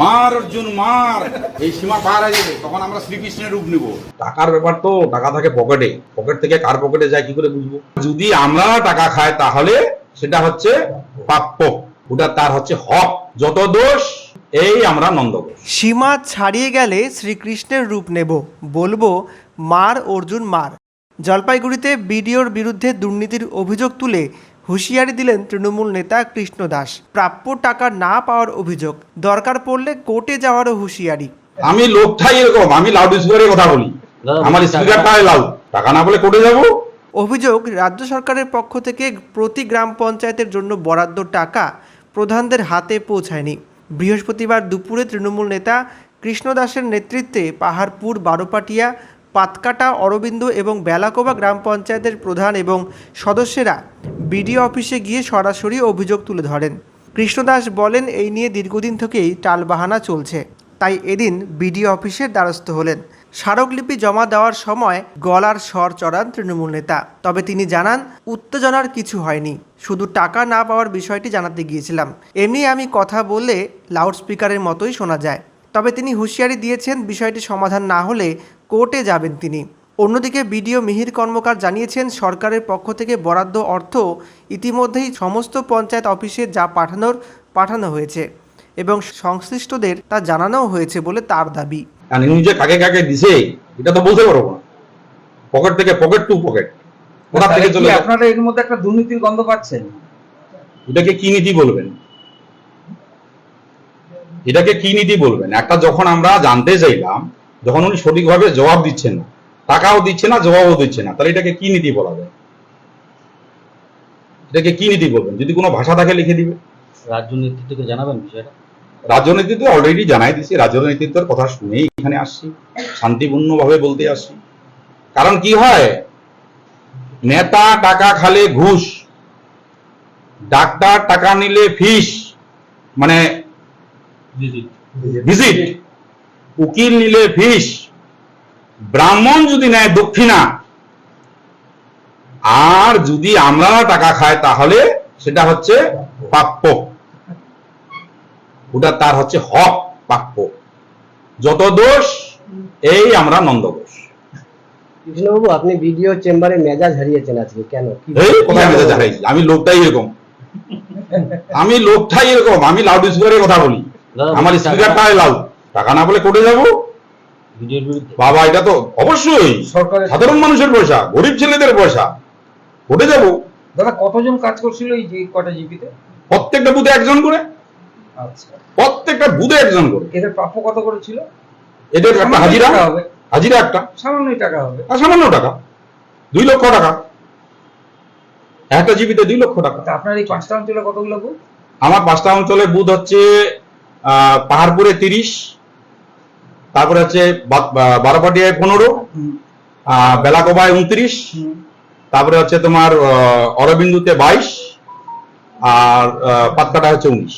মার অর্জুন মার। এই সীমা পার হয়ে যাবে তখন আমরা শ্রীকৃষ্ণের রূপ নিব। টাকার ব্যাপার তো টাকা থাকে পকেটে। পকেট থেকে কার পকেটে যায় কি করে বুঝব? যদি আমরা টাকা খাই তাহলে সেটা হচ্ছে প্রাপ্য। ওটা তার হচ্ছে হক। যত দোষ এই আমরা নন্দ সীমা ছাড়িয়ে গেলে শ্রীকৃষ্ণের রূপ নেব। বলব মার অর্জুন মার। জলপাইগুড়িতে বিডিওর বিরুদ্ধে দুর্নীতির অভিযোগ তুলে হুঁশিয়ারি দিলেন তৃণমূল নেতা কৃষ্ণ দাস। প্রাপ্য টাকা না পাওয়ার অভিযোগ। দরকার পড়লে কোর্টে যাওয়ারও হুঁশিয়ারি। আমি লোকটাই এরকম আমি লাউড স্পিকারে কথা বলি। আমার স্পিকারটাই লাউড টাকা না বলে কোর্টে যাব? অভিযোগ রাজ্য সরকারের পক্ষ থেকে প্রতি গ্রাম পঞ্চায়েতের জন্য বরাদ্দ টাকা প্রধানদের হাতে পৌঁছায়নি। বৃহস্পতিবার দুপুরে তৃণমূল নেতা কৃষ্ণ দাসের নেতৃত্বে পাহাড়পুর বারোপাটিয়া পাতকাটা, অরবিন্দ এবং বেলাকোবা গ্রাম পঞ্চায়েতের প্রধান এবং সদস্যরা বিডিও অফিসে গিয়ে সরাসরি অভিযোগ তুলে ধরেন। কৃষ্ণদাস বলেন, এই নিয়ে দীর্ঘদিন থেকেই টালবাহানা চলছে। তাই এদিন বিডিও অফিসের দ্বারস্থ হলেন। স্মারকলিপি জমা দেওয়ার সময় গলার স্বর চড়ান তৃণমূল নেতা। তবে তিনি জানান, উত্তেজনার কিছু হয়নি। শুধু টাকা না পাওয়ার বিষয়টি জানাতে গিয়েছিলাম। এমনি আমি কথা বললে লাউডস্পিকারের মতোই শোনা যায়। তবে তিনি হুঁশিয়ারি দিয়েছেন বিষয়টি সমাধান না হলে কোর্টে যাবেন তিনি। অন্যদিকে বিডিও মিহির কর্মকার জানিয়েছেন সরকারের পক্ষ থেকে বরাদ্দ অর্থ ইতিমধ্যেই সমস্ত পঞ্চায়েত অফিসে যা পাঠানোর পাঠানো হয়েছে এবং সংশ্লিষ্টদের তা জানানো হয়েছে বলে তার দাবি। যে কাকে কাকে দিছে এটা তো বলতে পারব না। পকেট থেকে পকেট টু পকেট। থেকে চলে আপনারা এর মধ্যে একটা দুর্নীতির গন্ধ পাচ্ছেন? এটাকে কি নীতি বলবেন? এটাকে কি নীতি বলবেন? একটা যখন আমরা জানতে চাইলাম যখন উনি সঠিকভাবে জবাব দিচ্ছেন না টাকাও দিচ্ছে না জবাবও দিচ্ছে না তাহলে এটাকে কি নীতি বলা যায়? এটাকে কি নীতি বলবেন? যদি কোনো ভাষা থাকে লিখে দিবে। রাজ্য নেতৃত্বকে জানাবেন বিষয়টা? রাজনীতি তো অলরেডি জানাই দিছি রাজনীতির কথা শুনেই এখানে আসছি শান্তিপূর্ণভাবে বলতে আসছি। কারণ কি হয়? নেতা টাকা খালে ঘুষ ডাক্তার টাকা নিলে ফিস মানে ভিজিট উকিল নিলে ফিস ব্রাহ্মণ যদি নেয় দক্ষিণা আর যদি আমরা টাকা খাই তাহলে সেটা হচ্ছে প্রাপ্য। ওটা তার হচ্ছে হক প্রাপ্য। যত দোষ এই আমরা নন্দঘোষ। কৃষ্ণবাবু আপনি ভিডিও চেম্বারে মেজাজ হারিয়েছেন আজকে কেন? এই কোথায় মেজাজ হারাইছি? আমি লোকটাই এরকম। আমি লোকটাই এরকম আমি লাউড স্পিকারে কথা বলি। আমার স্পিকারটাই লাউড টাকা না বলে কোর্টে যাব? বাবা এটা তো অবশ্যই। সরকারের সাধারণ মানুষের পয়সা গরিব ছেলেদের পয়সা। কোর্টে যাব। দাদা কতজন কাজ করছিল এই যে কটা জিপিতে? প্রত্যেকটা বুথে একজন করে। আচ্ছা। প্রত্যেকটা বুথে একজন করে। এদের প্রাপ্য কত করে ছিল এদের একটা হাজিরা। হবে। হাজিরা একটা। সামান্যই টাকা হবে। আর সামান্য টাকা। দুই লক্ষ টাকা। একটা জিবিতে দুই লক্ষ টাকা। তা আপনার এই পাঁচটা অঞ্চলে কতগুলো বুথ? আমার পাঁচটা অঞ্চলে বুথ হচ্ছে পাহাড়পুরে তিরিশ তারপরে হচ্ছে বারোপাটিয়ায় পনেরো আহ, বেলাকোবায় উনত্রিশ তারপরে হচ্ছে তোমার আহ, অরবিন্দুতে বাইশ আর পাতকাটা হচ্ছে উনিশ।